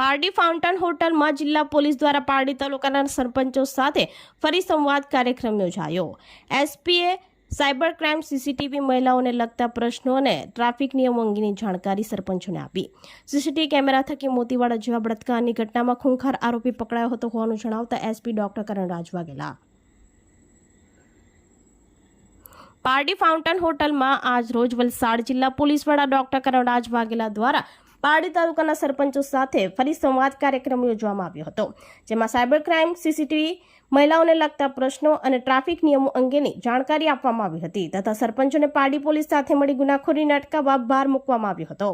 Pardi fountain હોટલમાં જિલ્લા police દ્વારા પારડી તાલુકાના સરપંચો સાથે ફરી સંવાદ કાર્યક્રમ યોજાયો. એસપીએ સાયબર ક્રાઇમ સીસીટીવી મહિલાઓને લગતા પ્રશ્નો અને ટ્રાફિક નિયમો અંગેની જાણકારી સરપંચોને આપી. સીસીટીવી કેમેરા થકી મોતીવાડા જેવા બળાત્કારની ઘટનામાં ખૂંખાર આરોપી પકડાયો હતો હોવાનું જણાવતા SP doctor Karanraj Vaghela Pardi fountain હોટલમાં આજ રોજ વલસાડ જિલ્લા પોલીસ વડા ડોક્ટર કરણરાજ વાઘેલા દ્વારા પારડી તાલુકાના સરપંચો સાથે ફરી સંવાદ કાર્યક્રમ યોજવામાં આવ્યો હતો, જેમાં સાયબર ક્રાઇમ, સીસીટીવી, મહિલાઓને લગતા પ્રશ્નો અને ટ્રાફિક નિયમો અંગેની જાણકારી આપવામાં આવી હતી તથા સરપંચોને પારડી પોલીસ સાથે મળી ગુનાખોરીને અટકાવવા ભાર મૂકવામાં આવ્યો હતો.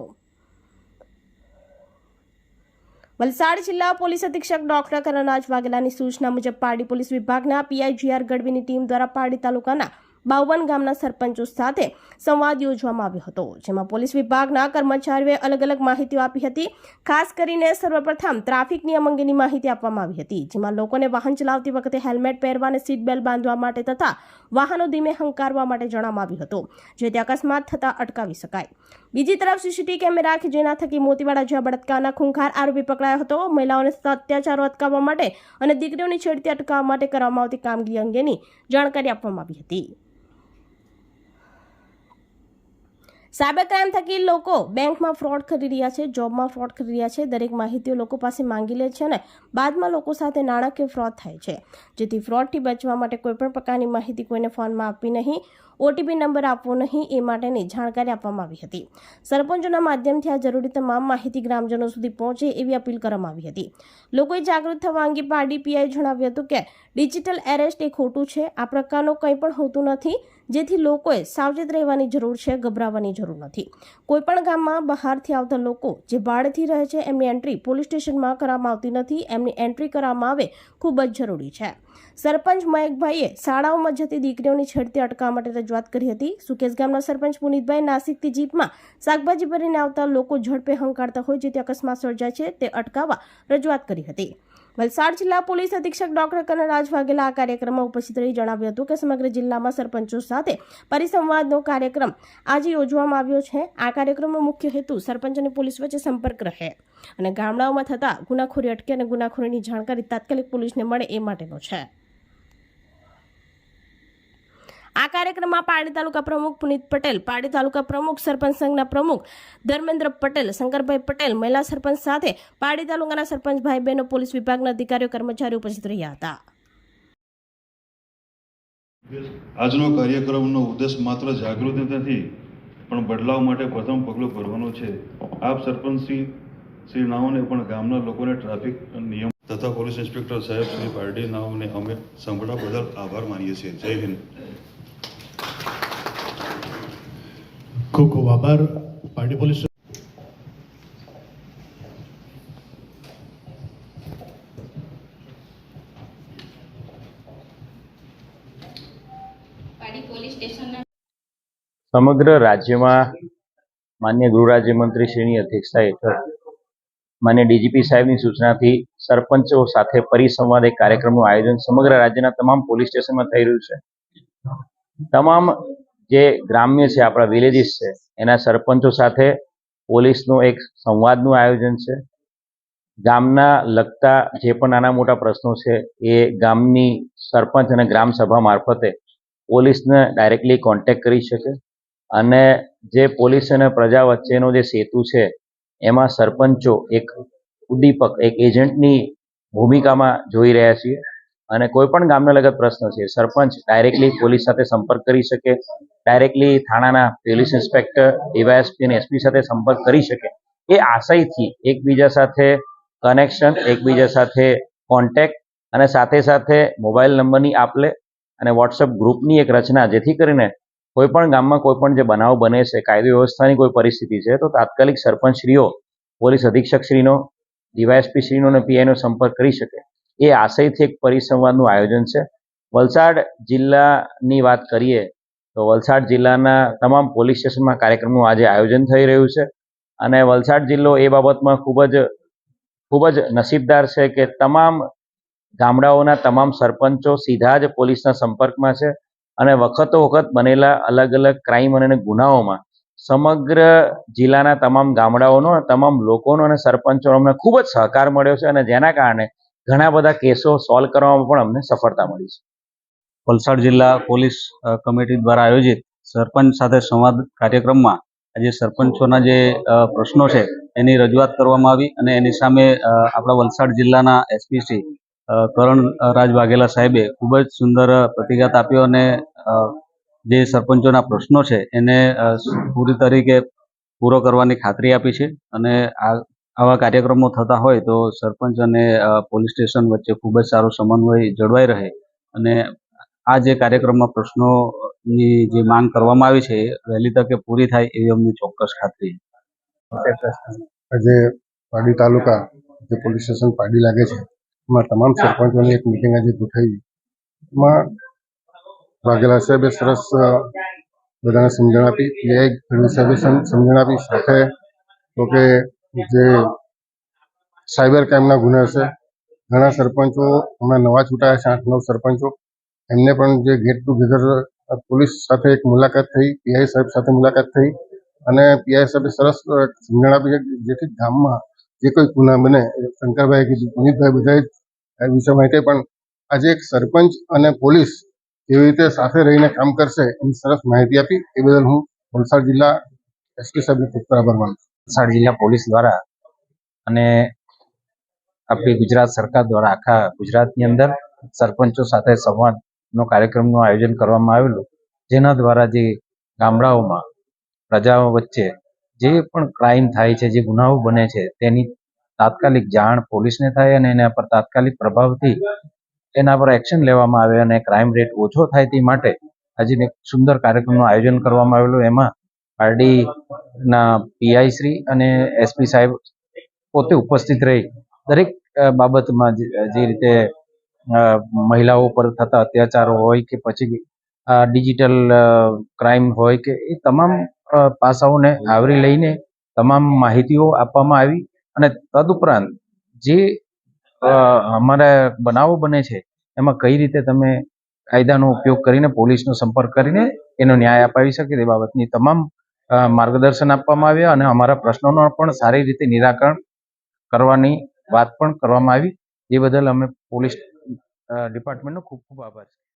વલસાડ જિલ્લા પોલીસ અધિક્ષક ડોક્ટર કરણરાજ વાઘેલાની સૂચના મુજબ પારડી પોલીસ વિભાગના પીઆઈજીઆર ગઢવીની ટીમ દ્વારા પારડી તાલુકાના બાવન ગામના સરપંચો સાથે સંવાદ યોજવામાં આવ્યો હતો, જેમાં પોલીસ વિભાગના કર્મચારીઓએ અલગ અલગ માહિતીઓ આપી હતી. ખાસ કરીને સર્વપ્રથમ ટ્રાફિક નિયમ અંગેની માહિતી આપવામાં આવી હતી, જેમાં લોકોને વાહન ચલાવતી વખતે હેલ્મેટ પહેરવા અને સીટ બેલ્ટ બાંધવા માટે તથા વાહનો ધીમે હંકારવા માટે જણાવવામાં આવ્યું હતું, જેથી અકસ્માત થતા અટકાવી શકાય. બીજી તરફ સીસીટીવી કેમેરા કે જેના થકી મોતીવાડા જેવા બળાત્કારના ખૂંખાર આરોપી પકડાયો હતો, મહિલાઓને અત્યાચારો અટકાવવા માટે અને દીકરીઓની છેડતી અટકાવવા માટે કરવામાં આવતી કામગીરી અંગેની જાણકારી આપવામાં આવી હતી. સાયબર ક્રાઇમ થકી લોકો બેંકમાં ફ્રોડ કરી રહ્યા છે, જોબમાં ફ્રોડ કરી રહ્યા છે. દરેક માહિતીઓ લોકો પાસે માંગી લે છે અને બાદમાં લોકો સાથે નાણાકીય ફ્રોડ થાય છે. જેથી ફ્રોડથી બચવા માટે કોઈપણ પ્રકારની માહિતી કોઈને ફોનમાં આપવી નહીં, ઓટીપી નંબર આપવો નહીં, એ માટેની જાણકારી આપવામાં આવી હતી. સરપંચોના માધ્યમથી આ જરૂરી તમામ માહિતી ગ્રામજનો સુધી પહોંચે એવી અપીલ કરવામાં આવી હતી. લોકોએ જાગૃત થવા અંગે પારડી પીઆઈ જણાવ્યું હતું કે, ડિજિટલ એરેસ્ટ એ ખોટું છે. આ પ્રકારનું કંઈ પણ હોતું નથી. જેથી લોકોએ સાવચેત રહેવાની જરૂર છે, ગભરાવાની જરૂર નથી. કોઈપણ ગામમાં બહારથી આવતા લોકો જે ભાડેથી રહે છે, એમની એન્ટ્રી પોલીસ સ્ટેશનમાં કરવામાં આવતી નથી, એમની એન્ટ્રી કરવામાં આવે ખૂબ જ જરૂરી છે. સરપંચ મહેકભાઈએ શાળાઓમાં જતી દીકરીઓની છેડતી અટકાવવા માટે રજૂઆત કરી હતી. સુકેશ ગામના સરપંચ પુનિતભાઈ નાસિકથી જીપમાં શાકભાજી ભરીને આવતા લોકો ઝડપે હંકારતા હોય, જેથી અકસ્માત સર્જાય છે, તે અટકાવવા રજૂઆત કરી હતી. વલસાડ જિલ્લા પોલીસ અધિક્ષક ડોક્ટર કનરાજ વાઘેલા આ કાર્યક્રમમાં ઉપસ્થિત રહી જણાવ્યું હતું કે સમગ્ર જિલ્લામાં સરપંચો સાથે પરિસંવાદનો કાર્યક્રમ આજે યોજવામાં આવ્યો છે. આ કાર્યક્રમનો મુખ્ય હેતુ સરપંચ અને પોલીસ વચ્ચે સંપર્ક રહે અને ગામડાઓમાં થતા ગુનાખોરી અટકે અને ગુનાખોરીની જાણકારી તાત્કાલિક પોલીસને મળે એ માટેનો છે. આ કાર્યક્રમમાં પારડી તાલુકા પ્રમુખ પુનિત પટેલ, પારડી તાલુકા પ્રમુખ સરપંચ સંઘના પ્રમુખ ધર્મેન્દ્ર પટેલ, શંકરભાઈ પટેલ, મહિલા સરપંચ સાથે પારડી તાલુકાના સરપંચ ભાઈ બહેનો પોલીસ વિભાગના અધિકારીઓ, કર્મચારીઓ ઉપસ્થિત રહ્યા હતા. આજનો કાર્યક્રમનો ઉદ્દેશ માત્ર જાગૃતિ નથી, પણ બદલાવ માટે પ્રથમ પગલું ભરવાનો છે. આપ સરપંચ શ્રી નાઓને પણ ગામના લોકોને ટ્રાફિક નિયમ તથા પોલીસ ઇન્સ્પેક્ટર સાહેબ શ્રી પારડી નાઓને અમે સાંભળવા બદલ આભાર માનીએ છીએ. જય હિન્દ. ખૂબ ખૂબ આભાર પાર્ટી પોલીસ પાડી પોલીસ સ્ટેશનના સમગ્ર રાજ્યમાં માન્ય ગૃહ રાજ્યમંત્રીશ્રીની અધ્યક્ષતા હેઠળ માન્ય ડીજીપી સાહેબની સૂચનાથી સરપંચો સાથે પરિસંવાદ એક કાર્યક્રમનું આયોજન સમગ્ર રાજ્યના તમામ પોલીસ સ્ટેશનમાં થઈ રહ્યું છે. તમામ જે ગ્રામ્ય છે, આપણા વિલેજીસ છે, એના સરપંચો સાથે પોલીસનું એક સંવાદનું આયોજન છે. ગામના લગતા જે પણ નાના મોટા પ્રશ્નો છે, એ ગામની સરપંચ અને ગ્રામ સભા મારફતે પોલીસને ડાયરેક્ટલી કોન્ટેક્ટ કરી શકે. અને જે પોલીસ અને પ્રજા વચ્ચેનો જે સેતુ છે, એમાં સરપંચો એક ઉદ્દીપક, એક એજન્ટની ભૂમિકામાં જોઈ રહ્યા છીએ. અને કોઈ પણ ગામને લગત પ્રશ્ન છે, સરપંચ ડાયરેક્ટલી પોલીસ સાથે સંપર્ક કરી શકે ડાયરેક્ટલી થાણાના પોલીસ ઇન્સ્પેક્ટર ડીવાયએસપી અને એસપી સાથે સંપર્ક કરી શકે. એ આશયથી એકબીજા સાથે કનેક્શન એકબીજા સાથે કોન્ટેક્ટ અને સાથે સાથે મોબાઈલ નંબરની આપલે અને વોટ્સઅપ ગ્રુપની એક રચના, જેથી કરીને કોઈ પણ ગામમાં કોઈ પણ જે બનાવ બને છે, કાયદો વ્યવસ્થાની કોઈ પરિસ્થિતિ છે, તો તાત્કાલિક સરપંચશ્રીઓ, પોલીસ અધિક્ષકશ્રીનો ડીવાયએસપી શ્રીનો અને પીઆઈનો સંપર્ક કરી શકે. એ આશયથી એક પરિસંવાદનું આયોજન છે. વલસાડ જિલ્લાની વાત કરીએ તો વલસાડ જિલ્લાના તમામ પોલીસ સ્ટેશનમાં કાર્યક્રમનું આજે આયોજન થઈ રહ્યું છે અને વલસાડ જિલ્લો એ બાબતમાં ખૂબ જ ખૂબ જ નસીબદાર છે કે તમામ ગામડાઓના તમામ સરપંચો સીધા જ પોલીસના સંપર્કમાં છે અને વખતો વખત બનેલા અલગ અલગ ક્રાઇમ અને ગુનાઓમાં સમગ્ર જિલ્લાના તમામ ગામડાઓનો, તમામ લોકોનો અને સરપંચોનો અમને ખૂબ જ સહકાર મળ્યો છે અને જેના કારણે ઘણા બધા કેસો સોલ્વ કરવામાં પણ અમને સફળતા મળી છે. વલસાડ જિલ્લા પોલીસ કમિટી દ્વારા આયોજિત સરપંચ સાથે સંવાદ કાર્યક્રમમાં આજે સરપંચોના જે પ્રશ્નો છે, એની રજૂઆત કરવામાં આવી અને એની સામે આપણા વલસાડ જિલ્લાના એસપીસી કરણ રાજ વાઘેલા સાહેબે ખૂબ જ સુંદર પ્રતિઘાત આપ્યો અને જે સરપંચોના પ્રશ્નો છે એને પૂરી તરીકે પૂરો કરવાની ખાતરી આપી છે અને આ આવા કાર્યક્રમો થતા હોય તો સરપંચ અને પોલીસ સ્ટેશન વચ્ચે ખૂબ જ સારો સમન્વય જળવાઈ રહે અને આ જે કાર્યક્રમમાં પ્રશ્નોની જે માંગ કરવામાં આવી છે એ વહેલી તકે પૂરી થાય એવી અમને ચોક્કસ ખાતરી આજે પાડી તાલુકા જે પોલીસ સ્ટેશન પાડી લાગે છે, એમાં તમામ સરપંચોની એક મિટિંગ આજે ગોઠવી. એમાં વાઘેલા સાહેબે સરસ બધાને સમજણ આપી ગઢવી સાહેબે સમજણ આપી, સાથે તો કે જે સાયબર ક્રાઇમના ગુના છે. ઘણા સરપંચો હમણાં નવા ચૂંટાયા છે, આઠ, નવ સરપંચો. એમને પણ જે ગેટ ટુગેધર પોલીસ સાથે એક મુલાકાત થઈ, પીઆઈ સાહેબ સાથે મુલાકાત થઈ અને પીઆઈ સાહેબે સરસ સમજણ આપી જેથી ગામમાં જે કોઈ ગુના બને, શંકરભાઈ કીધું, પુનિતભાઈ બધાએ આ વિષય માહિતી પણ આજે એક સરપંચ અને પોલીસ કેવી રીતે સાથે રહીને કામ કરશે એની સરસ માહિતી આપી. એ બદલ હું વલસાડ જિલ્લા એસપી સાહેબને ખૂબ આભાર માનું છું. વલસાડ જિલ્લા પોલીસ દ્વારા અને આપણી ગુજરાત સરકાર દ્વારા, આખા ગુજરાતની અંદર સરપંચો સાથે સંવાદનો કાર્યક્રમનું આયોજન કરવામાં આવેલું, જેના દ્વારા જે ગામડાઓમાં પ્રજાઓ વચ્ચે જે પણ ક્રાઇમ થાય છે, જે ગુનાઓ બને છે, તેની તાત્કાલિક જાણ પોલીસને થાય અને એના પર તાત્કાલિક પ્રભાવથી એના પર એક્શન લેવામાં આવે અને ક્રાઇમ રેટ ઓછો થાય તે માટે આજે એક સુંદર કાર્યક્રમનું આયોજન કરવામાં આવેલું. એમાં પારડીના પીઆઈ શ્રી અને એસપી સાહેબ પોતે ઉપસ્થિત રહી દરેક બાબતમાં જે રીતે મહિલાઓ પર થતા અત્યાચારો હોય કે પછી ડિજિટલ ક્રાઇમ હોય કે એ તમામ પાસાઓને આવરી લઈને તમામ માહિતીઓ આપવામાં આવી અને તદુપરાંત જે અમારા બનાવો બને છે એમાં કઈ રીતે તમે કાયદાનો ઉપયોગ કરીને પોલીસનો સંપર્ક કરીને એનો ન્યાય અપાવી શકે તે બાબતની તમામ માર્ગદર્શન આપવામાં આવ્યા અને અમારા પ્રશ્નોનો પણ સારી રીતે નિરાકરણ કરવાની વાત પણ કરવામાં આવી. એ બદલ અમે પોલીસ ડિપાર્ટમેન્ટનો ખૂબ ખૂબ આભાર છે.